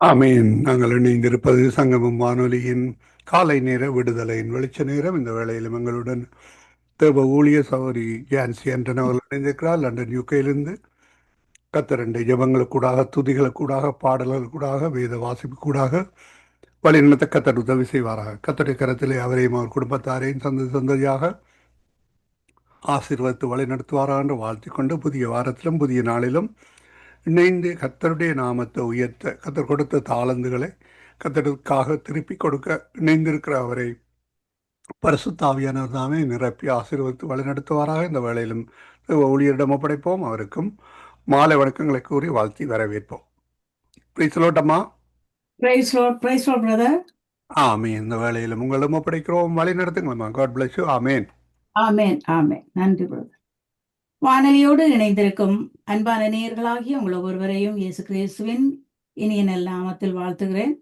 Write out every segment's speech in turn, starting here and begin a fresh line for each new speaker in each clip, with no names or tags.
ஆமீன். நாங்கள் இணைந்திருப்பது சங்கமம் வானொலியின் காலை நேர விடுதலையின் வெளிச்ச நேரம். இந்த வேளையிலும் எங்களுடன் தேவ ஊழிய சௌரி ஜான்சி என்றன் அவர்கள் இணைந்திருக்கிறார். லண்டன் யூகேலிருந்து கத்தரண்டு ஜபங்களுக்கூடாக துதிகளுக்கூடாக பாடல்களுக்கூடாக வேத வாசிப்புக்கூடாக வழிநடத்த கத்தர் உதவி செய்வாராக. கத்தருடைய கரத்திலே அவரையும் அவர் குடும்பத்தாரையும் சந்ததி சந்ததியாக ஆசீர்வதித்து வழிநடத்துவாரா என்று வாழ்த்திக்கொண்டு புதிய வாரத்திலும் புதிய நாளிலும் இணைந்து கத்தருடைய நாமத்தை உயர்த்த கத்தர் கொடுத்த தாளந்துகளை கத்தருக்காக திருப்பி கொடுக்க இணைந்திருக்கிற அவரை பரிசுத்தாவியானவர் தாமே நிரப்பி ஆசீர்வதித்து வழிநடத்துவாராக. இந்த வேளையிலும் ஊழியரிடம் ஒப்படைப்போம். அவருக்கும் மாலை வணக்கங்களை கூறி வாழ்த்தி வரவேற்போம். பிரிசலோட்டம்மா
praise lord praise lord brother
ஆமீன். இந்த வேளையிலும் உங்களும் ஒப்படைக்கிறோம். வழி நடத்துங்களம்மா காட் பிளஸ் யூ ஆமேன்.
ஆமென் ஆமென். நன்றி பிரதர் வானொலியோடு இணைந்திருக்கும் அன்பான நேயர்களாகிய உங்கள் ஒவ்வொருவரையும் இயேசு கிறிஸ்துவின் இனிய நல்ல நாமத்தில் வாழ்த்துகிறேன்.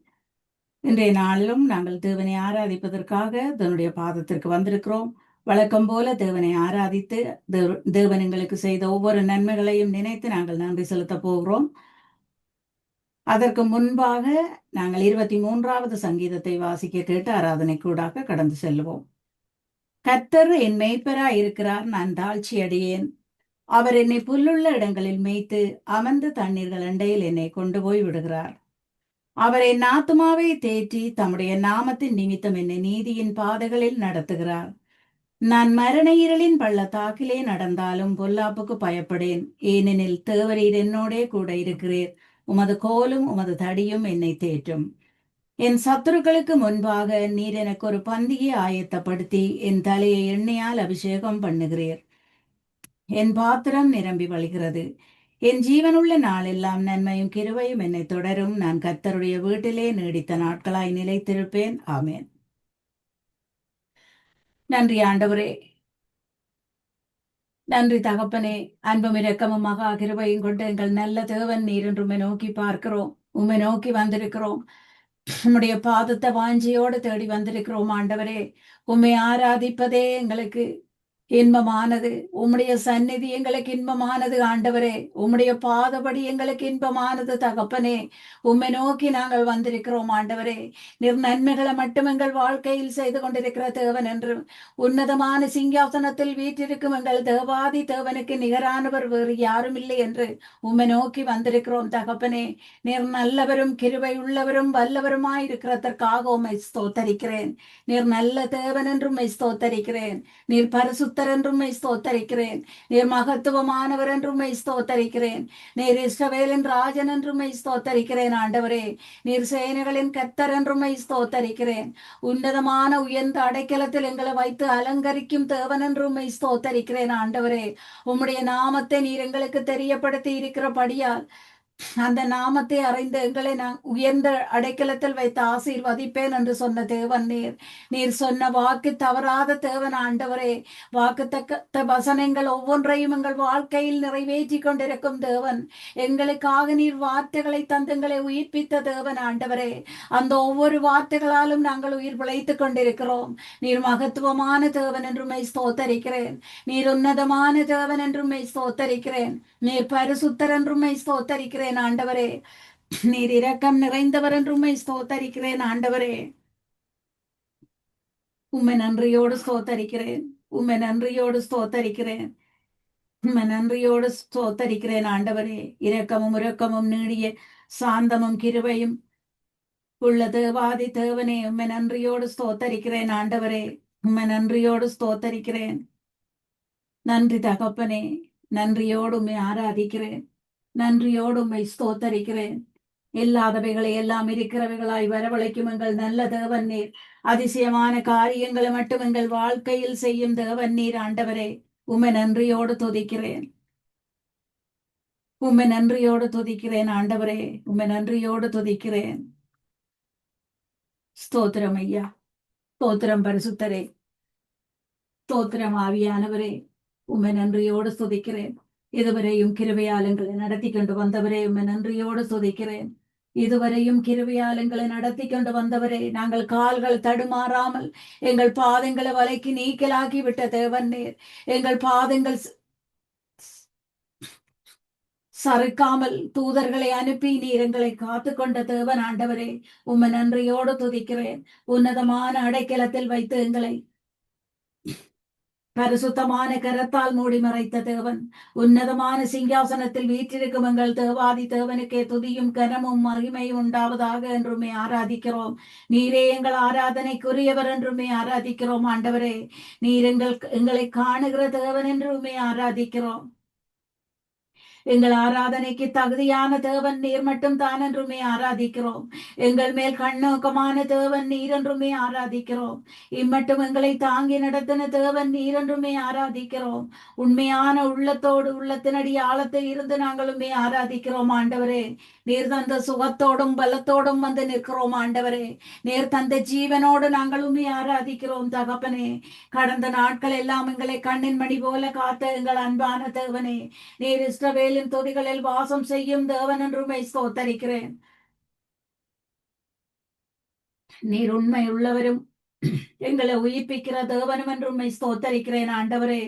இன்றைய நாளிலும் நாங்கள் தேவனை ஆராதிப்பதற்காக தன்னுடைய பாதத்திற்கு வந்திருக்கிறோம். வழக்கம் போல தேவனை ஆராதித்து தேவ- தேவன் எங்களுக்கு செய்த ஒவ்வொரு நன்மைகளையும் நினைத்து நாங்கள் நன்றி செலுத்தப் போகிறோம். அதற்கு முன்பாக நாங்கள் இருபத்தி மூன்றாவது சங்கீதத்தை வாசிக்க கேட்டு ஆராதனை கூடாக கடந்து செல்வோம். கர்த்தர் என் மேய்ப்பராய் இருக்கிறார் நான் தாழ்ச்சி அடையேன் அவர் என்னை புல்லுள்ள இடங்களில் மேய்த்து அமர்ந்த தண்ணீர்கள் அண்டையில் என்னை கொண்டு போய் விடுகிறார். அவர் என் ஆத்துமாவை தேற்றி தம்முடைய நாமத்தின் நிமித்தம் என்னை நீதியின் பாதைகளில் நடத்துகிறார். நான் மரண இருளின் பள்ளத்தாக்கிலே நடந்தாலும் பொல்லாப்புக்கு பயப்படேன். ஏனெனில் தேவரீர் என்னோடே கூட இருக்கிறீர். உமது கோலும் உமது தடியும் என்னை தேற்றும். என் சத்துருக்களுக்கு முன்பாக நீர் எனக்கு ஒரு பந்தியை ஆயத்தப்படுத்தி என் தலையை எண்ணெயால் அபிஷேகம் பண்ணுகிறீர். என் பாத்திரம் நிரம்பி வழிகிறது. என் ஜீவனுள்ள நாளெல்லாம் நன்மையும் கிருவையும் என்னை தொடரும். நான் கர்த்தருடைய வீட்டிலே நீடித்த நாட்களாய் நிலைத்திருப்பேன். ஆமேன். நன்றி ஆண்டவரே. நன்றி தகப்பனே. அன்பும் இரக்கமுமாக மகா கிருபையும் கொண்டு எங்கள் நல்ல தேவன் நீர் என்று உம்மை நோக்கி பார்க்கிறோம். உம்மை நோக்கி வந்திருக்கிறோம். உம்முடைய பாதத்தை வாஞ்சியோடு தேடி வந்திருக்கிறோம் ஆண்டவரே. உம்மை ஆராதிப்பதே எங்களுக்கு இன்பமானது. உம்முடைய சந்நிதி எங்களுக்கு இன்பமானது ஆண்டவரே. உம்முடைய பாதபடி எங்களுக்கு இன்பமானது தகப்பனே. உம்மை நோக்கி நாங்கள் வந்திருக்கிறோம் ஆண்டவரே. நிர் நன்மைகளை மட்டும் எங்கள் வாழ்க்கையில் செய்து கொண்டிருக்கிற தேவன் என்று உன்னதமான சிங்காசனத்தில் வீற்றிருக்கும் எங்கள் தேவாதி தேவனுக்கு நிகரானவர் வேறு யாரும் இல்லை என்று உம்மை நோக்கி வந்திருக்கிறோம் தகப்பனே. நீர் நல்லவரும் கிருவை உள்ளவரும் வல்லவருமாய் இருக்கிறதற்காக உம்மை ஸ்தோத்தரிக்கிறேன். நீர் நல்ல தேவன் என்றும் உம்மை ஸ்தோத்தரிக்கிறேன். நீர் பரிசுத்தர் என்றும் ஸ்தோத்தரிக்கிறேன். நீர் மகத்துவமானவர் என்றும் ஸ்தோத்தரிக்கிறேன். நீர் இஸ்ரவேலின் ராஜன் என்றும் ஸ்தோத்தரிக்கிறேன் ஆண்டவரே. நீர் சேனைகளின் கத்தர் என்றும் ஸ்தோத்தரிக்கிறேன். உன்னதமான உயர்ந்த அடைக்கலத்தில் எங்களை வைத்து அலங்கரிக்கும் தேவன் என்றும் ஸ்தோத்தரிக்கிறேன் ஆண்டவரே. உம்முடைய நாமத்தை நீர் எங்களுக்கு தெரியப்படுத்தி இருக்கிறபடியால் அந்த நாமத்தை அறிந்து எங்களை நான் உயர்ந்த அடைக்கலத்தில் வைத்து ஆசீர்வதிப்பேன் என்று சொன்ன தேவன். நீர் நீர் சொன்ன வாக்கு தவறாத தேவன் ஆண்டவரே. வாக்கு தக்க வசனங்கள் ஒவ்வொன்றையும் எங்கள் வாழ்க்கையில் நிறைவேற்றி கொண்டிருக்கும் தேவன். எங்களுக்காக நீர் வார்த்தைகளை தந்தங்களை உயிர்ப்பித்த தேவன் ஆண்டவரே. அந்த ஒவ்வொரு வார்த்தைகளாலும் நாங்கள் உயிர் பிழைத்துக் கொண்டிருக்கிறோம். நீர் மகத்துவமான தேவன் என்றுமை ஸ்தோத்தரிக்கிறேன். நீர் உன்னதமான தேவன் என்றுமை ஸ்தோத்தரிக்கிறேன். நீர் பரிசுத்தர் என்றுமை ஸ்தோத்தரிக்கிறேன். ஸ்தோத்தரிக்கிறேன் ஆண்டவரே. நீர் இரக்கம் நிறைந்தவர் என்று உண்மை ஸ்தோத்தரிக்கிறேன் ஆண்டவரே. உண்மை நன்றியோடு ஸ்தோத்தரிக்கிறேன் உண்மை நன்றியோடு ஸ்தோத்தரிக்கிறேன் உண்மை நன்றியோடு ஸ்தோத்தரிக்கிறேன் ஆண்டவரே. இரக்கமும் உறக்கமும் நீடிய சாந்தமும் கிருவையும் உள்ள தேவாதி தேவனே உண்மை நன்றியோடு ஸ்தோத்தரிக்கிறேன் ஆண்டவரே. உண்மை நன்றியோடு ஸ்தோத்தரிக்கிறேன். நன்றி தகப்பனே நன்றியோடு உண்மை ஆராதிக்கிறேன். நன்றியோடு உம்மை ஸ்தோத்தரிக்கிறேன். இல்லாதவைகளை எல்லாம் இருக்கிறவைகளாய் வரவழைக்கும் எங்கள் நல்ல தேவன் நீர். அதிசயமான காரியங்களை மட்டும் எங்கள் வாழ்க்கையில் செய்யும் தேவன் நீர் ஆண்டவரே. உம்மை நன்றியோடு துதிக்கிறேன். உம்மை நன்றியோடு துதிக்கிறேன் ஆண்டவரே. உம்மை நன்றியோடு துதிக்கிறேன். ஸ்தோத்திரம் ஐயா. ஸ்தோத்திரம் பரிசுத்தரே. ஸ்தோத்திரம் ஆவியானவரே. உம்மை நன்றியோடு துதிக்கிறேன். இதுவரையும் கிருபையாளங்களை நடத்தி கொண்டு வந்தவரே உண்மை நன்றியோடு துதிக்கிறேன். இதுவரையும் கிருபையாளங்களை நடத்தி கொண்டு வந்தவரே நாங்கள் கால்கள் தடுமாறாமல் எங்கள் பாதங்களை வலைக்கு நீக்கலாகி விட்ட தேவன் நீர். எங்கள் பாதங்கள் சறுக்காமல் தூதர்களை அனுப்பி நீர் எங்களை காத்து கொண்ட தேவன் ஆண்டவரே உம்மை நன்றியோடு துதிக்கிறேன். உன்னதமான அடைக்கலத்தில் வைத்து எங்களை பரிசுத்தமான கரத்தால் மூடி மறைத்த தேவன் உன்னதமான சிங்காசனத்தில் வீற்றிருக்கும் எங்கள் தேவாதி தேவனுக்கே துதியும் கனமும் மகிமையும் உண்டாவதாக என்றுமே ஆராதிக்கிறோம். நீரே எங்கள் ஆராதனைக்குரியவர் என்றுமே ஆராதிக்கிறோம் ஆண்டவரே. நீர் எங்கள் எங்களை காணுகிற தேவன் என்றுமே ஆராதிக்கிறோம். எங்கள் ஆராதனைக்கு தகுதியான தேவன் நீர் மட்டும் தான் என்றுமே ஆராதிக்கிறோம். எங்கள் மேல் கண்ணோக்கமான தேவன் நீர் என்றுமே ஆராதிக்கிறோம். இம்மட்டும் எங்களை தாங்கி நடத்தின தேவன் நீர் என்றுமே ஆராதிக்கிறோம். உண்மையான உள்ளத்தோடு உள்ளத்தினடி ஆழத்தில் இருந்து நாங்களுமே ஆராதிக்கிறோம் ஆண்டவரே. நீர் தந்த சுகத்தோடும் பலத்தோடும் வந்து நிற்கிறோம் ஆண்டவரே. நீர் தந்த ஜீவனோடு நாங்களுமே ஆராதிக்கிறோம் தகப்பனே. கடந்த நாட்கள் எல்லாம் எங்களை கண்ணின் மணி போல காத்த எங்கள் அன்பான தேவனே. நீர் இஸ்ரவேலின் தொதிகளில் வாசம் செய்யும் தேவன் என்றுமே ஸ்தோத்தரிக்கிறேன். நீர் உண்மை உள்ளவரும் எங்களை உயிர்ப்பிக்கிற தேவனும் என்றும் ஸ்தோத்தரிக்கிறேன் ஆண்டவரே.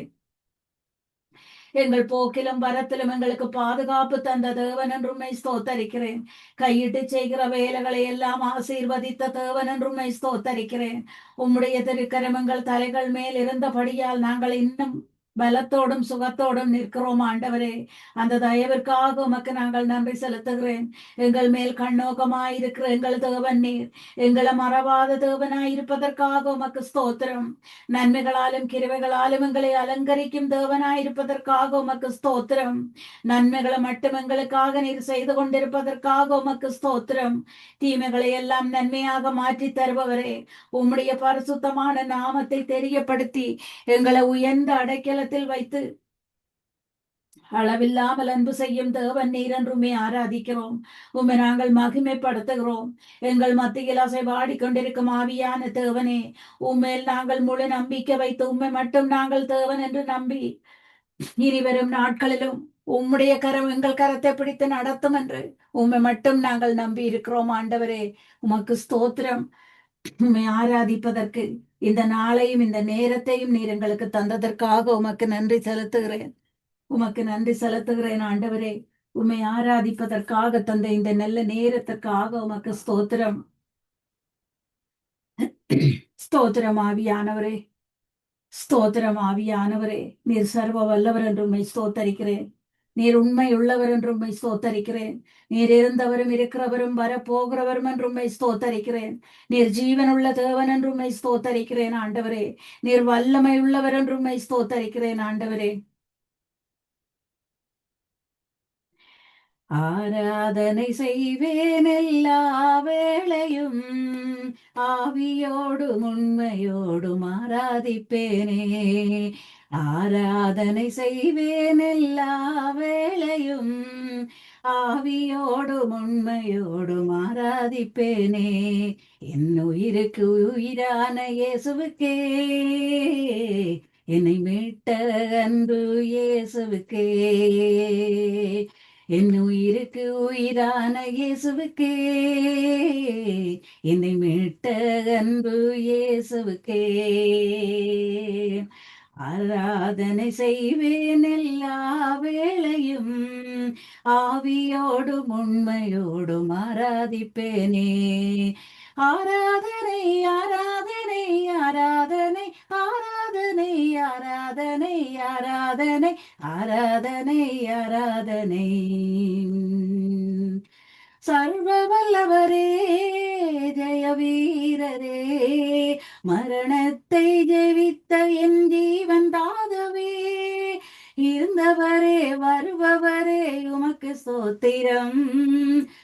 எங்கள் போக்கிலும் வரத்திலும் எங்களுக்கு பாதுகாப்பு தந்த தேவன் என்றும் ஸ்தோத்தரிக்கிறேன். கையிட்டு செய்கிற வேலைகளை எல்லாம் ஆசீர்வதித்த தேவன் என்றும் ஸ்தோத்தரிக்கிறேன். உம்முடைய திருக்கரமங்கள் தலைகள் மேல் இருந்தபடியால் நாங்கள் இன்னும் பலத்தோடும் சுகத்தோடும் நிற்கிறோம் ஆண்டவரே. அந்த தயவிற்காக உமக்கு நாங்கள் நன்றி செலுத்துகிறேன். எங்கள் மேல் கண்ணோக்கமாயிருக்கிற எங்கள் தேவன் நீர். எங்களை மறவாத தேவனாய் இருப்பதற்காக உமக்கு ஸ்தோத்திரம். நன்மைகளாலும் கிருவைகளாலும் எங்களை அலங்கரிக்கும் தேவனாய் இருப்பதற்காக உமக்கு ஸ்தோத்திரம். நன்மைகளை மட்டும் எங்களுக்காக நீர் செய்து கொண்டிருப்பதற்காக உமக்கு ஸ்தோத்திரம். தீமைகளை எல்லாம் நன்மையாக மாற்றி தருபவரே. உம்முடைய பரிசுத்தமான நாமத்தை தெரியப்படுத்தி எங்களை உயர்ந்த அடைக்கல உள்ளத்தில் வைத்து அளவில்லாமல் அன்பு செய்யும் தேவன் நீர் என்றுமே ஆராதிக்கிறோம். உம்மை நாங்கள் மகிமைப்படுத்துகிறோம். எங்கள் மத்தியில் அசை வாடிக்கொண்டிருக்கும் ஆவியான தேவனே உம்மேல் நாங்கள் முழு நம்பிக்கை வைத்து உண்மை மட்டும் நாங்கள் தேவன் என்று நம்பி இனி வரும் நாட்களிலும் உம்முடைய கரம் எங்கள் கரத்தை பிடித்து நடத்தும் என்று உண்மை மட்டும் நாங்கள் நம்பி இருக்கிறோம் ஆண்டவரே உமக்கு ஸ்தோத்திரம். உண்மை ஆராதிப்பதற்கு இந்த நாளையும் இந்த நேரத்தையும் நீர் எங்களுக்கு தந்ததற்காக உமக்கு நன்றி செலுத்துகிறேன். உமக்கு நன்றி செலுத்துகிறேன் ஆண்டவரே. உம்மை ஆராதிப்பதற்காக தந்த இந்த நல்ல நேரத்திற்காக உமக்கு ஸ்தோத்திரம். ஸ்தோத்திரம் ஆவியானவரே. ஸ்தோத்திரம் ஆவியானவரே. நீர் சர்வ வல்லவர் என்று உம்மை ஸ்தோத்தரிக்கிறேன். நீர் உண்மை உள்ளவர் என்று உண்மை ஸ்தோத்தரிக்கிறேன். நீர் இருந்தவரும் இருக்கிறவரும் வரப்போகிறவரும் என்று உண்மை ஸ்தோத்தரிக்கிறேன். நீர் ஜீவனுள்ள தேவன் என்று உண்மை ஸ்தோத்தரிக்கிறேன் ஆண்டவரே. நீர் வல்லமை உள்ளவர் என்று உண்மை ஸ்தோத்தரிக்கிறேன் ஆண்டவரே. ஆராதனை செய்வேன் எல்லா வேளையும் ஆவியோடும் உண்மையோடும் ஆராதிப்பேனே. ஆராதனை செய்வேன் எல்லா வேளையும். ஆவியோடும் உண்மையோடும் ஆராதிப்பேனே. என் உயிருக்கு உயிரான இயேசுவுக்கே. என்னை மீட்ட அன்பு இயேசுவுக்கே. என் உயிருக்கு உயிரான இயேசுவுக்கே. என்னை மீட்ட அன்பு இயேசுவுக்கே. ஆராதனை செய்வேன் எல்லா வேளையும். ஆவியோடும் உண்மையோடும் ஆராதிப்பேனே. ஆராதனை ஆராதனை ஆராதனை ஆராதனை ஆராதனை ஆராதனை ஆராதனை ஆராதனை. சர்வ வல்லவரே ஜெய வீரரே மரணத்தை ஜெயித்த என் ஜீவன் தாதவே இருந்தவரே வருபவரே உமக்கு சோத்திரம்.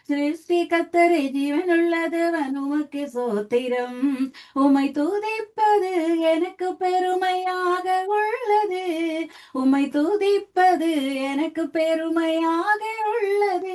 சிருஷ்டி கத்தரே ஜீவனுள்ளதவன் உமக்கு சோத்திரம். உமை துதிப்பது எனக்கு பெருமையாக உள்ளது. உமை துதிப்பது எனக்கு பெருமையாக உள்ளது.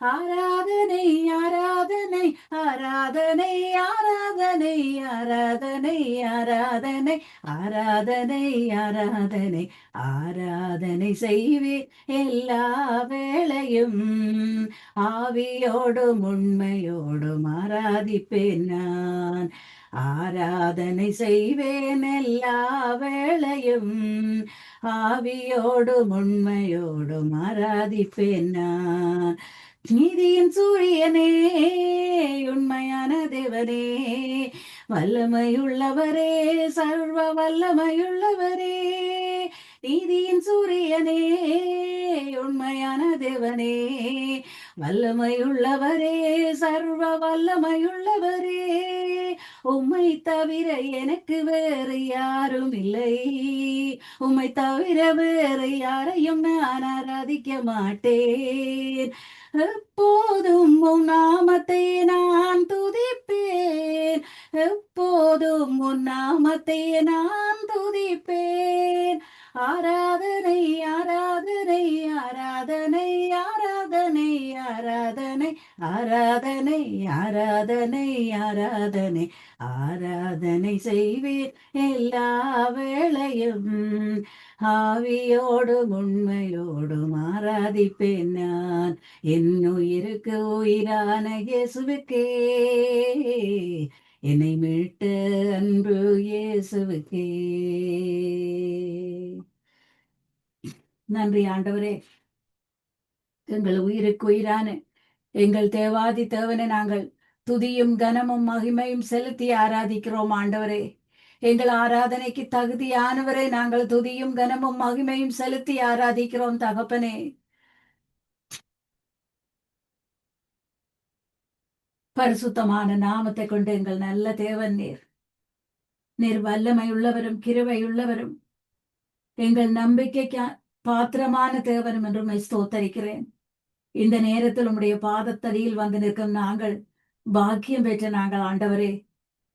ஆராதனை ஆராதனை ஆராதனை ஆராதனை ஆராதனை ஆராதனை ஆராதனை ஆராதனை ஆராதனை செய்வேன் எல்லா வேளையும். ஆவியோடும் உண்மையோடும் ஆராதிப்பேன் நான். ஆராதனை செய்வேன் எல்லா வேளையும். ஆவியோடும் உண்மையோடும் ஆராதிப்பேன் நான். நீதியின் சூரியனே உண்மையான தேவனே வல்லமையுள்ளவரே சர்வ வல்லமையுள்ளவரே. நீதியின் சூரியனே உண்மையான தேவனே வல்லமையுள்ளவரே சர்வ வல்லமையுள்ளவரே. உம்மை தவிர எனக்கு வேறு யாரும் இல்லை. உம்மை தவிர வேறு யாரையும் நான் ஆராதிக்க மாட்டேன். எப்போதும் உன் நாமத்தை நான் துதிப்பேன். எப்போதும் உன் நாமத்தை நான் துதிப்பேன். ஆராதனை ஆராதனை ஆராதனை ஆராதனை ஆராதனை ஆராதனை ஆராதனை ஆராதனை. ஆராதனை செய்வீர் எல்லா வேளையும். ஆவியோடும் உண்மையோடும் ஆராதிப்பேன் நான். என்னுயிருக்கு உயிரான இயேசுவுக்கே. என்னை மீட்ட அன்பு இயேசுவுக்கே. நன்றி ஆண்டவரே. எங்கள் உயிருக்கு உயிரான எங்கள் தேவாதி தேவனை நாங்கள் துதியும் கனமும் மகிமையும் செலுத்தி ஆராதிக்கிறோம் ஆண்டவரே. எங்கள் ஆராதனைக்கு தகுதியானவரை நாங்கள் துதியும் கனமும் மகிமையும் செலுத்தி ஆராதிக்கிறோம் தகப்பனே. பரிசுத்தமான நாமத்தை கொண்டு எங்கள் நல்ல தேவன் நீர். நீர் வல்லமை உள்ளவரும் கிருவை உள்ளவரும் எங்கள் நம்பிக்கைக்கு பாத்திரமான தேவனும் என்று உண்மை ஸ்தோத்தரிக்கிறேன். இந்த நேரத்தில் உம்முடைய பாதத்தடியில் வந்து நிற்கும் நாங்கள் பாக்கியம் பெற்ற நாங்கள் ஆண்டவரே.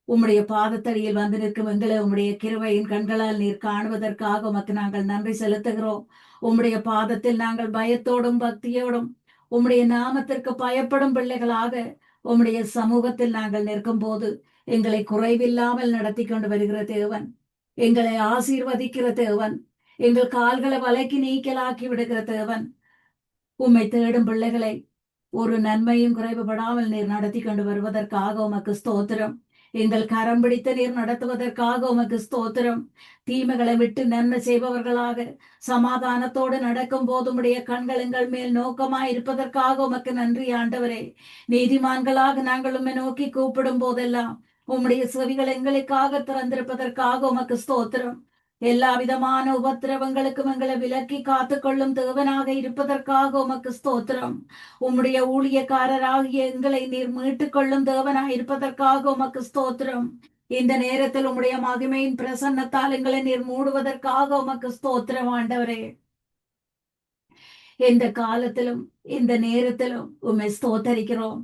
உம்முடைய பாதத்தடியில் வந்து நிற்கும் எங்களை உம்முடைய கிருவையின் கண்களால் நீர் காணுவதற்காக உமக்கு நாங்கள் நன்றி செலுத்துகிறோம். உம்முடைய பாதத்தில் நாங்கள் பயத்தோடும் பக்தியோடும் உம்முடைய நாமத்திற்கு பயப்படும் பிள்ளைகளாக உம்முடைய சமூகத்தில் நாங்கள் நிற்கும் போது எங்களை குறைவில்லாமல் நடத்தி கொண்டு வருகிற தேவன் எங்களை ஆசீர்வதிக்கிற தேவன் எங்கள் கால்களை வலைக்கு நீக்கலாக்கி விடுகிற தேவன் உம்மை தேடும் பிள்ளைகளை ஒரு நன்மையும் குறைவுபடாமல் நீர் நடத்தி கொண்டு வருவதற்காக உமக்கு ஸ்தோத்திரம். எங்கள் கரம் பிடித்து நீர் நடத்துவதற்காக உமக்கு ஸ்தோத்திரம். தீமைகளை விட்டு நன்மை செய்பவர்களாக சமாதானத்தோடு நடக்கும் போது உடைய கண்கள் எங்கள் மேல் நோக்கமாய் இருப்பதற்காக உமக்கு நன்றி ஆண்டவரே. நீதிமான்களாக நாங்கள் உண்மை நோக்கி கூப்பிடும் போதெல்லாம் உம்முடைய செவிகள் எங்களுக்காக திறந்திருப்பதற்காக உமக்கு ஸ்தோத்திரம். எல்லா விதமான உபத்திரவங்களுக்கும் எங்களை விலக்கி காத்துக்கொள்ளும் தேவனாக இருப்பதற்காக உமக்கு ஸ்தோத்திரம். உம்முடைய ஊழியக்காரராகிய எங்களை நீர் மீட்டுக் கொள்ளும் தேவனாக இருப்பதற்காக உமக்கு ஸ்தோத்திரம். இந்த நேரத்தில் உம்முடைய மகிமையின் பிரசன்னத்தால் எங்களை நீர் மூடுவதற்காக உமக்கு ஸ்தோத்திரம் ஆண்டவரே. இந்த காலத்திலும் இந்த நேரத்திலும் உம்மை ஸ்தோத்தரிக்கிறோம்.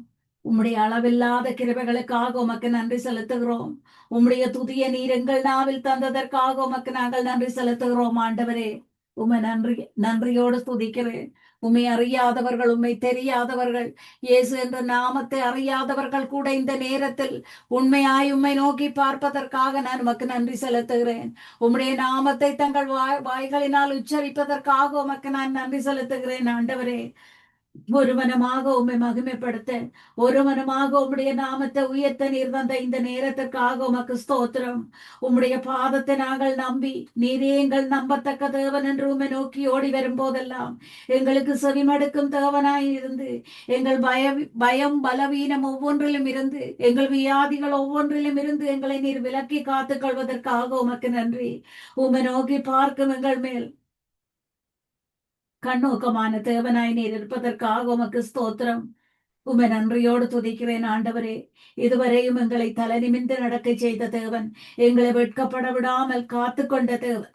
உம்முடைய அளவில்லாத கிருபைகளுக்காக உமக்கு நன்றி செலுத்துகிறோம். உம்முடைய துதிய நீர் எங்கள் நாவில் தந்ததற்காக உமக்கு நாங்கள் நன்றி செலுத்துகிறோம் ஆண்டவரே. உமை நன்றி நன்றியோடு துதிக்கிறேன். உண்மை அறியாதவர்கள் உண்மை தெரியாதவர்கள் இயேசு என்ற நாமத்தை அறியாதவர்கள் கூட இந்த நேரத்தில் உண்மையாய் உண்மை நோக்கி பார்ப்பதற்காக நான் உமக்கு நன்றி செலுத்துகிறேன். உம்முடைய நாமத்தை தங்கள் வாய் வாய்களினால் உச்சரிப்பதற்காக உமக்கு நான் நன்றி செலுத்துகிறேன் ஆண்டவரே. ஒரு மனமாக உம்மை மகிமைப்படுத்த ஒரு மனமாக உம்முடைய நாமத்தை உயர்த்த நீர் வந்த இந்த நேரத்திற்காக உமக்கு ஸ்தோத்திரம். உம்முடைய பாதத்தை நாங்கள் நம்பி நீரே எங்கள் நம்பத்தக்க தேவன் என்று உண்மை நோக்கி ஓடி வரும் போதெல்லாம் எங்களுக்கு செவிமடுக்கும் தேவனாய் இருந்து எங்கள் பய பயம் பலவீனம் ஒவ்வொன்றிலும் இருந்து எங்கள் வியாதிகள் ஒவ்வொன்றிலும் இருந்து எங்களை நீர் விலக்கி காத்துக் கொள்வதற்காக உமக்கு நன்றி. உம்மை நோக்கி பார்க்கும் எங்கள் மேல் கண்ணோக்கமான தேவனாய் நீர் இருப்பதற்காக உமக்கு ஸ்தோத்திரம். உமை நன்றியோடு துதிக்கிறேன் ஆண்டவரே. இதுவரையும் எங்களை தலை நிமிந்து நடக்க செய்த தேவன் எங்களை வெட்கப்பட விடாமல் காத்து கொண்ட தேவன்.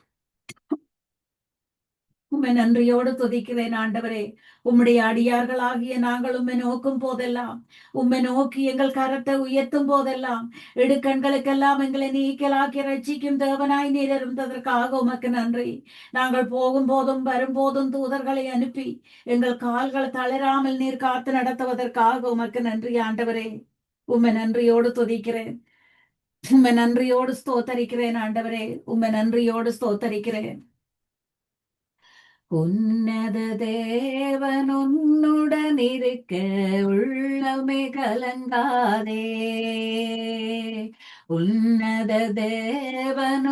உம்மை நன்றியோடு துதிக்கிறேன் ஆண்டவரே. உம்முடைய அடியார்களாகிய நாங்கள் உம்மை நோக்கும் போதெல்லாம் உம்மை நோக்கி எங்கள் கரத்தை உயர்த்தும் போதெல்லாம் இடுக்கண்களுக்கெல்லாம் எங்களை நீக்கலாக்கி ரட்சிக்கும் தேவனாய் நீர் இருந்ததற்காக உமக்கு நன்றி. நாங்கள் போகும் போதும் வரும்போதும் தூதர்களை அனுப்பி எங்கள் கால்கள் தளராமல் நீர் காத்து நடத்துவதற்காக உமக்கு நன்றி ஆண்டவரே. உம்மை நன்றியோடு துதிக்கிறேன். உம்மை நன்றியோடு ஸ்தோத்தரிக்கிறேன் ஆண்டவரே. உம்மை நன்றியோடு ஸ்தோத்தரிக்கிறேன். உன்னத தேவன் உன்னுடன் இருக்க உள்ளமே கலங்காதே. உன்னத தேவன்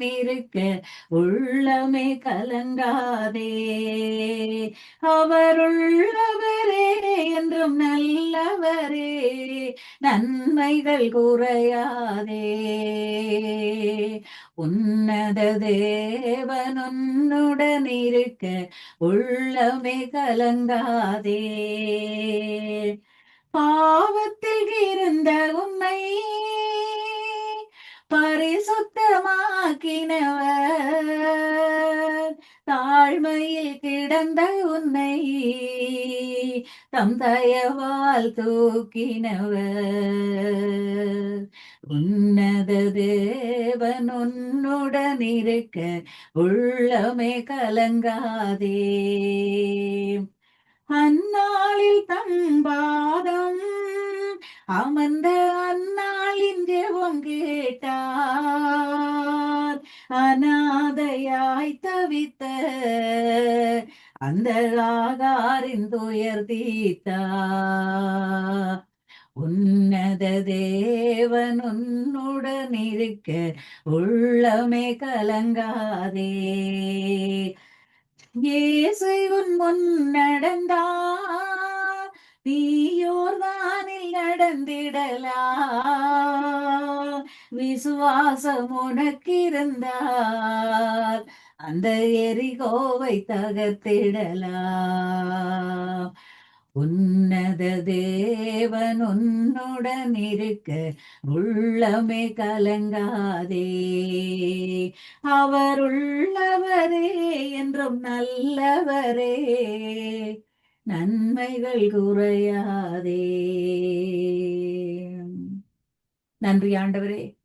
இருக்க உள்ளமே கலங்காதே. அவர் உள்ளவரே என்றும் நல்லவரே நன்மைகள் குறையாதே. உன்னத தேவன் இருக்க உள்ளமே கலங்காதே. பாவத்தில் இருந்த உன்னை பரிசுத்தமாக்கினவர். தாழ்மையில் கிடந்த உன்னை தம் தயவால் தூக்கினவர். உன்னத தேவன் உன்னுடன் இருக்க உள்ளமே கலங்காதே. அந்நாளில் தம்பாதம் அமர்ந்த அந்நாளின் ஜெபம் கேட்டார். அநாதையாய் தவித்த அந்த ஆகாரின் துயர் தீத்தார் உன்னத தேவன் உன்னுடன் இருக்க உள்ளமே கலங்காதே. இயேசு உன் முன் நடந்தார். நீயோர்தானில் நடந்திடலாம். விசுவாசம் உனக்கிருந்தார். அந்த எரிகோவை தகர்த்திடலாம். உன்னத தேவன் உன்னுடன் இருக்க உள்ளமே கலங்காதே. அவர் உள்ளவரே என்றும் நல்லவரே. நன்மைகள் குறையாதே. நன்றி ஆண்டவரே.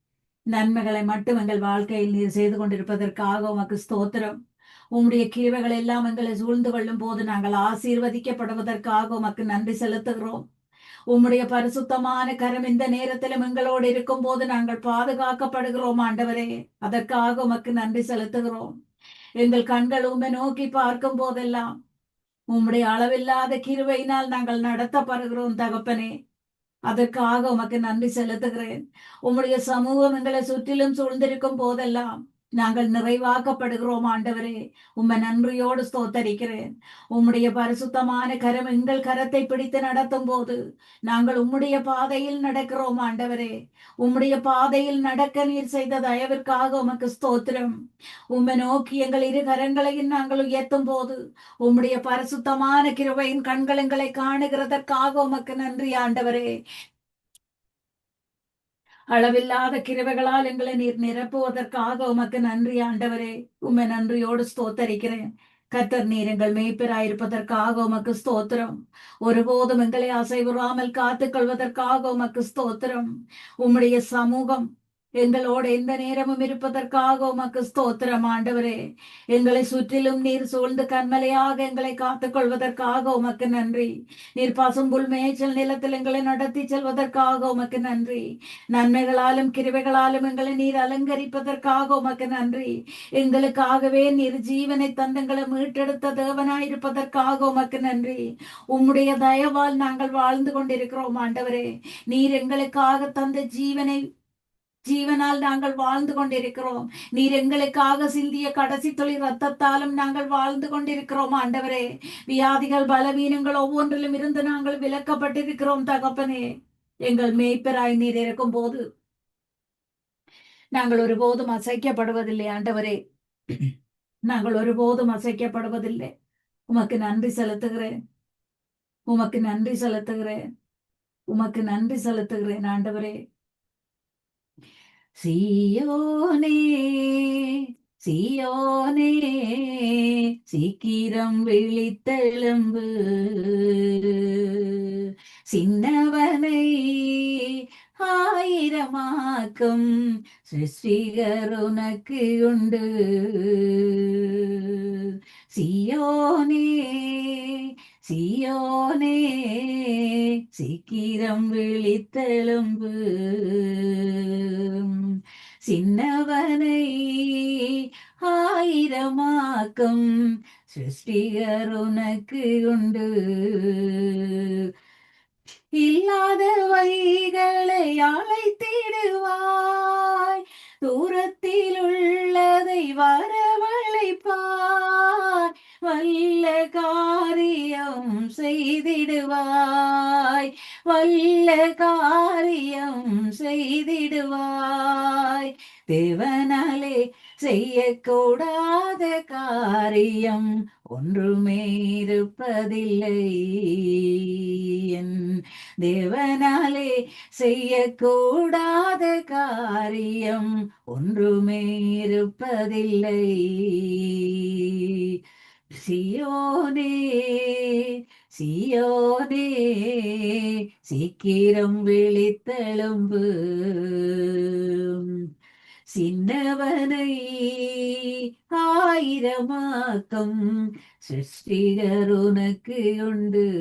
நன்மைகளை மட்டும் எங்கள் வாழ்க்கையில் நீர் செய்து கொண்டிருப்பதற்காக உமக்கு ஸ்தோத்திரம். உம்முடைய கிருவைகள் எல்லாம் எங்களை சூழ்ந்து கொள்ளும் போது நாங்கள் ஆசீர்வதிக்கப்படுவதற்காக உமக்கு நன்றி செலுத்துகிறோம். உம்முடைய பரிசுத்தமான கரம் இந்த நேரத்திலும் எங்களோடு இருக்கும் போது நாங்கள் பாதுகாக்கப்படுகிறோம் ஆண்டவரே. அதற்காக உமக்கு நன்றி செலுத்துகிறோம். எங்கள் கண்கள் உண்மை நோக்கி பார்க்கும் போதெல்லாம் உம்முடைய அளவில்லாத கிருவையினால் நாங்கள் நடத்தப்படுகிறோம் தகப்பனே. அதற்காக உமக்கு நன்றி செலுத்துகிறேன். உம்முடைய சமூகம் எங்களை சுற்றிலும் சூழ்ந்திருக்கும் போதெல்லாம் நாங்கள் நிறைவாக்கப்படுகிறோம் ஆண்டவரே. உம்மை நன்றியோடு ஸ்தோத்தரிக்கிறேன். உம்முடைய பரிசுத்தமான கரம் எங்கள் கரத்தை பிடித்து நடத்தும் போது நாங்கள் உம்முடைய பாதையில் நடக்கிறோம் ஆண்டவரே. உம்முடைய பாதையில் நடக்க நீர் செய்த தயவிற்காக உமக்கு ஸ்தோத்திரம். உம்மை நோக்கி எங்கள் இரு கரங்களையும் நாங்கள் உயர்த்தும் போது உம்முடைய பரிசுத்தமான கிருபையின் கண்கள் எங்களை காணுகிறதற்காக உமக்கு நன்றி ஆண்டவரே. அளவில்லாத கிருவைகளால் எங்களை நீர் நிரப்புவதற்காக உமக்கு நன்றி ஆண்டவரே. உம்மை நன்றியோடு ஸ்தோத்தரிக்கிறேன். கத்தர் நீர் எங்கள் மேய்ப்பராயிருப்பதற்காக உமக்கு ஸ்தோத்திரம். ஒருபோதும் எங்களை அசைவுறாமல் காத்துக் கொள்வதற்காக உமக்கு ஸ்தோத்திரம். உம்முடைய சமூகம் எங்களோடு எந்த நேரமும் இருப்பதற்காக உமக்கு ஸ்தோத்திரம் ஆண்டவரே. எங்களை சுற்றிலும் நீர் சூழ்ந்து கண்மலையாக எங்களை காத்துக் கொள்வதற்காக உமக்கு நன்றி. நீர் பசும்புல் மேய்ச்சல் நிலத்தில் எங்களை நடத்தி செல்வதற்காக உமக்கு நன்றி. நன்மைகளாலும் கிருவைகளாலும் எங்களை நீர் அலங்கரிப்பதற்காக உமக்கு நன்றி. எங்களுக்காகவே நீர் ஜீவனை தந்தங்களை மீட்டெடுத்த தேவனாயிருப்பதற்காக உமக்கு நன்றி. உம்முடைய தயவால் நாங்கள் வாழ்ந்து கொண்டிருக்கிறோம் ஆண்டவரே. நீர் எங்களுக்காக தந்த ஜீவனை ஜீவனால் நாங்கள் வாழ்ந்து கொண்டிருக்கிறோம். நீர் எங்களுக்காக சிந்திய கடைசி தொழில் ரத்தத்தாலும் நாங்கள் வாழ்ந்து கொண்டிருக்கிறோம் ஆண்டவரே. வியாதிகள் பலவீனங்கள் ஒவ்வொன்றிலும் இருந்து நாங்கள் விலக்கப்பட்டிருக்கிறோம் தகப்பனே. எங்கள் மேய்ப்பராய் நீர் இருக்கும் போது நாங்கள் ஒருபோதும் அசைக்கப்படுவதில்லை ஆண்டவரே. நாங்கள் ஒருபோதும் அசைக்கப்படுவதில்லை. உமக்கு நன்றி செலுத்துகிறேன். உமக்கு நன்றி செலுத்துகிறேன். உமக்கு நன்றி செலுத்துகிறேன் ஆண்டவரே. சியோனே சியோனே சீக்கிரம் விழித்தெழும்பு. சின்னவனை ஆயிரமாக்கும் சிருஷ்டிகர் உனக்கு உண்டு. சியோனே சியோனே சீக்கிரம் விழித்தெலும்பு சின்னவனை ஆயிரமாக்கும் சிருஷ்டிகர் உனக்கு உண்டு. இல்லாத வைகளை அழைத்திடுவாய். தூரத்தில் உள்ளதை வரவழைப்பாய். வல்ல காரியம் செய்திடுவாய். வல்ல காரியம் செய்திடுவாய். தேவனாலே செய்யக்கூடாத காரியம் ஒன்றுமே இருப்பதில்லை. என் தேவனாலே செய்யக்கூடாத காரியம் ஒன்றுமே இருப்பதில்லை. சியோனே சியோனே சீக்கிரம் விழித்தெழும்பு. சின்னவனை ஆயிரமாக்கம் சிருஷ்டிகர் உனக்கு உண்டு.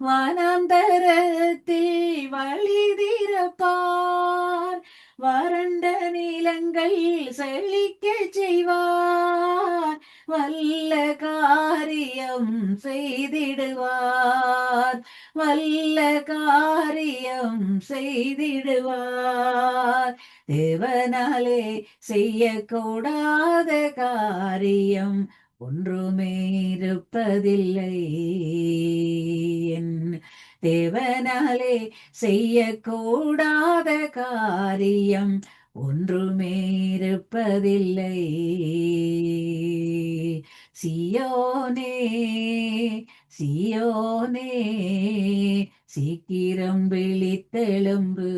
வனாந்தரத்தில் வழி திறப்பார். வறண்ட நீளங்கள் செழிக்க செய்வார் வல்ல காரியம் செய்திடுவார் வல்ல காரியம் செய்திடுவார். தேவனாலே செய்யக்கூடாத காரியம் ஒன்றுமே இருப்பதில்லை. என் தேவனாலே செய்யக்கூடாத காரியம் ஒன்றுமே இருப்பதில்லை. சியோனே சியோனே சீக்கிரம் விழித்தெழும்பு.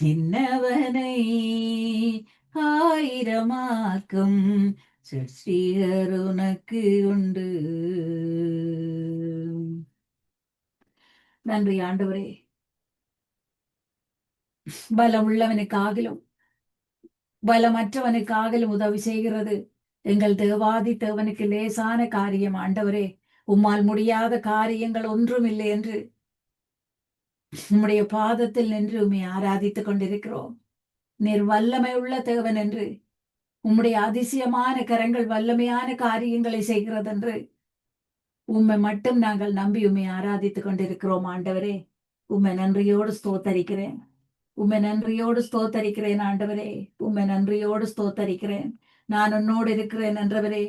சின்னவனை ஆயிரமாக்கும் சஷ்டியர் உனக்கு உண்டு. நன்றி ஆண்டவரே. பலம் உள்ளவனுக்காகலும் பலமற்றவனுக்காகலும் உதவி செய்கிறது. எங்கள் தேவாதி தேவனுக்கு லேசான காரியம் ஆண்டவரே. உம்மால் முடியாத காரியங்கள் ஒன்றும் இல்லை என்று உம்முடைய பாதத்தில் நின்று உம்மை ஆராதித்துக் கொண்டிருக்கிறோம். நீர் வல்லமை உள்ள தேவன் என்று உம்முடைய அதிசயமான கரங்கள் வல்லமையான காரியங்களை செய்கிறதென்று உம்மை மட்டும் நாங்கள் நம்பி உம்மை ஆராதித்துக் கொண்டிருக்கிறோம் ஆண்டவரே. உம்மை நன்றியோடு ஸ்தோத்தரிக்கிறேன். உம்மை நன்றியோடு ஸ்தோத்தரிக்கிறேன் ஆண்டவரே. உம்மை நன்றியோடு ஸ்தோத்தரிக்கிறேன். நான் உன்னோடு இருக்கிறேன் என்றவரே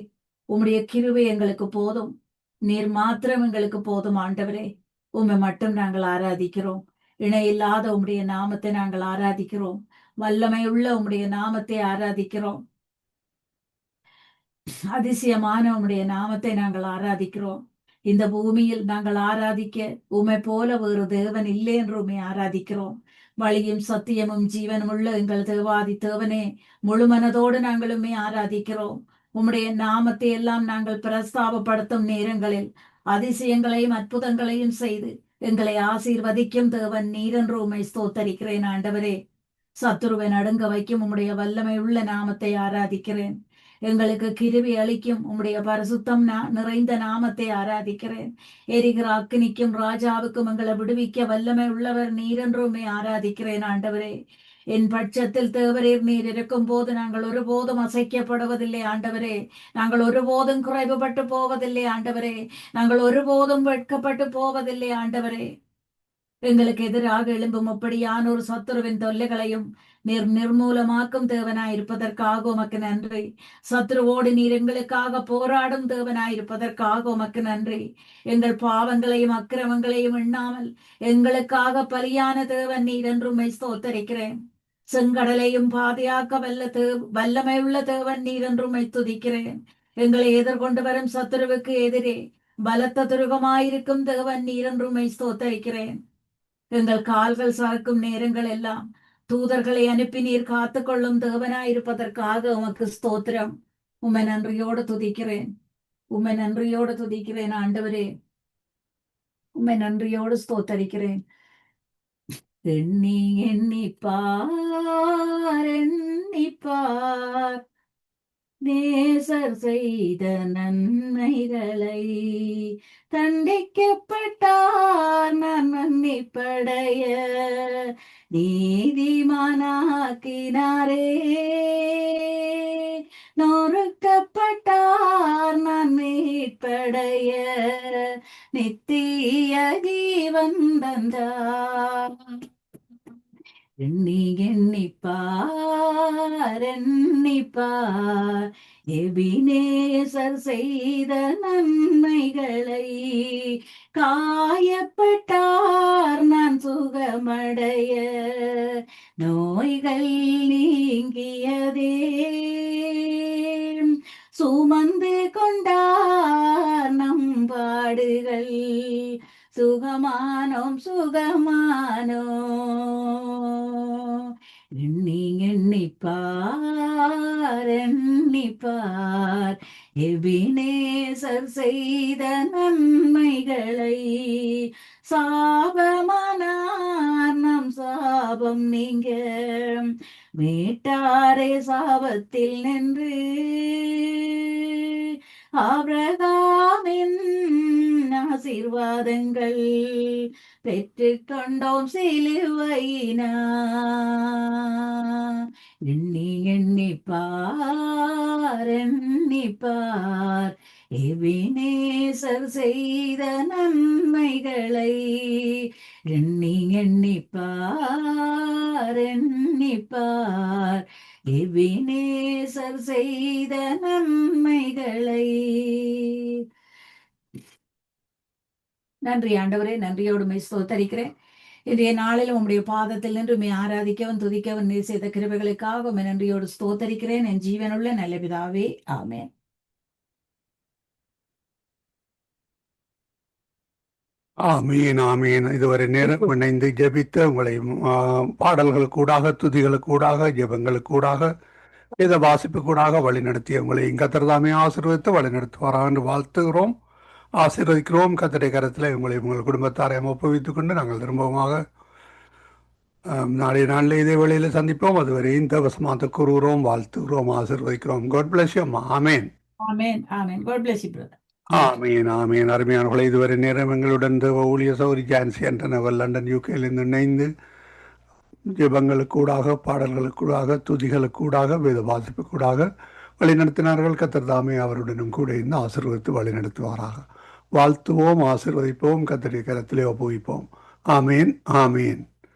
உம்முடைய கிருவை எங்களுக்கு போதும். நீர் மாத்திரம் எங்களுக்கு போதும் ஆண்டவரே. உம்மை மட்டும் நாங்கள் ஆராதிக்கிறோம். இணையில்லாத உம்முடைய நாமத்தை நாங்கள் ஆராதிக்கிறோம். வல்லமை உள்ள உம்முடைய நாமத்தை ஆராதிக்கிறோம். அதிசயமான உம்முடைய நாமத்தை நாங்கள் ஆராதிக்கிறோம். இந்த பூமியில் நாங்கள் ஆராதிக்க உமை போல வேறு தேவன் இல்லை என்று உம்மை ஆராதிக்கிறோம். வழியும் சத்தியமும் ஜீவனும் உள்ள எங்கள் தேவாதி தேவனே முழு மனதோடு நாங்கள் உண்மை ஆராதிக்கிறோம். உம்முடைய நாமத்தை எல்லாம் நாங்கள் பிரஸ்தாபப்படுத்தும் நேரங்களில் அதிசயங்களையும் அற்புதங்களையும் செய்து எங்களை ஆசீர்வதிக்கும் தேவன் நீரென்று உம்மை ஸ்தோத்தரிக்கிறேன் ஆண்டவரே. சத்துருவை நடுங்க வைக்கும் உம்முடைய வல்லமை உள்ள நாமத்தை ஆராதிக்கிறேன். எங்களுக்கு கிருவி அளிக்கும். உம்முடைய பரிசுத்தம் நிறைந்த நாமத்தை ஆராதிக்கிறேன். எரிகிற அக்கினிக்கும் ராஜாவுக்கும் எங்களை விடுவிக்க வல்லமை உள்ளவர் நீரென்றுமே ஆராதிக்கிறேன் ஆண்டவரே. என் பட்சத்தில் தேவரீர் நீர் இருக்கும் போது நாங்கள் ஒருபோதும் அசைக்கப்படுவதில்லை ஆண்டவரே. நாங்கள் ஒருபோதும் குறைவுபட்டு போவதில்லை ஆண்டவரே. நாங்கள் ஒருபோதும் வெட்கப்பட்டு போவதில்லை ஆண்டவரே. எங்களுக்கு எதிராக எழும்பும் அப்படியான ஒரு சத்துருவின் தொல்லைகளையும் நீர் நிர்மூலமாக்கும் தேவனாயிருப்பதற்காக உமக்கு நன்றி. சத்ருவோடு நீர் எங்களுக்காக போராடும் தேவனாயிருப்பதற்காக உமக்கு நன்றி. எங்கள் பாவங்களையும் அக்கிரமங்களையும் எண்ணாமல் எங்களுக்காக பலியான தேவன் நீர் என்றும் ஸ்தோத்தரிக்கிறேன். செங்கடலையும் பாதையாக்க வல்ல தே வல்லமை உள்ள தேவன் நீர் என்றும் துதிக்கிறேன். எங்களை எதிர்கொண்டு வரும் சத்துருவுக்கு எதிரே பலத்த துருகமாயிருக்கும் தேவன் நீர் என்றும் ஸ்தோத்தரிக்கிறேன். எங்கள் கால்கள் சறுக்கும் நேரங்கள் எல்லாம் தூதர்களை அனுப்பி நீர் காத்துக்கொள்ளும் தேவனாயிருப்பதற்காக உமக்கு ஸ்தோத்திரம். உம்மை நன்றியோடு துதிக்கிறேன். உம்மை நன்றியோடு துதிக்கிறேன் ஆண்டவரே. உம்மை நன்றியோடு ஸ்தோத்தரிக்கிறேன். எண்ணி எண்ணிப்பார் எண்ணிப்பார் நேசர் செய்த நன்மைகளை தண்டிக்கப்பட்டார் நான் மன்னிப்படைய. நீதிமானாக்கினாரே நொறுக்கப்பட்டார் நான் மீட்படைய. நித்திய ஜீவன் தந்தார். எண்ணி எண்ணிப்பார் எண்ணிப்பார் எபினேசர் செய்த நன்மைகளை காயப்பட்டார் நான் சுகமடைய. நோய்கள் நீங்கியதே. சுமந்து கொண்டார் நம் பாடுகள் சுகமானோம் சுகமானோ எண்ணி எண்ணிப்பார் எண்ணிப்பார் எபினேசர் செய்த நன்மைகளை சாபமானார் நம் சாபம் நீங்க மீட்டாரே சாபத்தில் நின்று ஆபிரகாமின் ஆசீர்வாதங்கள் பெற்றுக்கொண்டோம் சிலுவையினா. எண்ணி எண்ணிப்பார் எண்ணிப்பார் எவினேசர் செய்த நன்மைகளை. எண்ணி எண்ணிப்பார் எண்ணிப்பார் எவினேசர் செய்த நன்மைகளை. நன்றி ஆண்டவரே நன்றியோடு மை ஸ்தோத்தரிக்கிறேன். இன்றைய நாளில் உம்முடைய பாதத்தில் நின்று மே ஆராதிக்கவும் துதிக்கவும் நீர் செய்த கிருபைகளுக்காக உம்மை நன்றியோடு ஸ்தோத்தரிக்கிறேன். என் ஜீவனுள்ள நல்ல பிதாவே ஆமேன்.
ஆமீன் ஆமீன். இதுவரை நேரம் இணைந்து ஜபித்த உங்களை பாடல்களுக்கூடாக துதிகளுக்கூடாக ஜெபங்களுக்கூடாக வாசிப்பு வாசிப்புக்கூடாக வழிநடத்திய உங்களை கத்தர்தாமே ஆசீர்வதித்து வழிநடத்துவாரா என்று வாழ்த்துகிறோம். ஆசீர்வதிக்கிறோம். கத்தரை கரத்தில் உங்களை உங்கள் குடும்பத்தாரையும் ஒப்புவித்துக் கொண்டு நாங்கள் திரும்பவுமாக ஆம், நாளைய நாளில் இதே வேளையில் சந்திப்போம். அதுவரை இந்த வசமாத்த கூறுகிறோம் வாழ்த்துகிறோம் ஆசீர்வதிக்கிறோம். காட் பிளஸ் அம்மா. ஆமேன்
ஆமென் ஆமென் God bless you brother.
ஆமீன் ஆமீன் அருமையானவர்களை இதுவரை நேரம் எங்களுடன் ஊழிய சௌரி ஜான்சி என்றவர் லண்டன் யூகேலிருந்து இணைந்து ஜெபங்களுக்கூடாக பாடல்களுக்கூடாக துதிகளுக்கூடாக வேத வாசிப்புக்கூடாக வழிநடத்தினார்கள். கத்தர் தாமே அவருடனும் கூட இருந்து ஆசீர்வதித்து வழிநடத்துவாராக. வாழ்த்துவோம் ஆசீர்வதிப்போம் கத்தரை கரத்திலே ஒப்புவிப்போம். ஆமீன் ஆமீன்.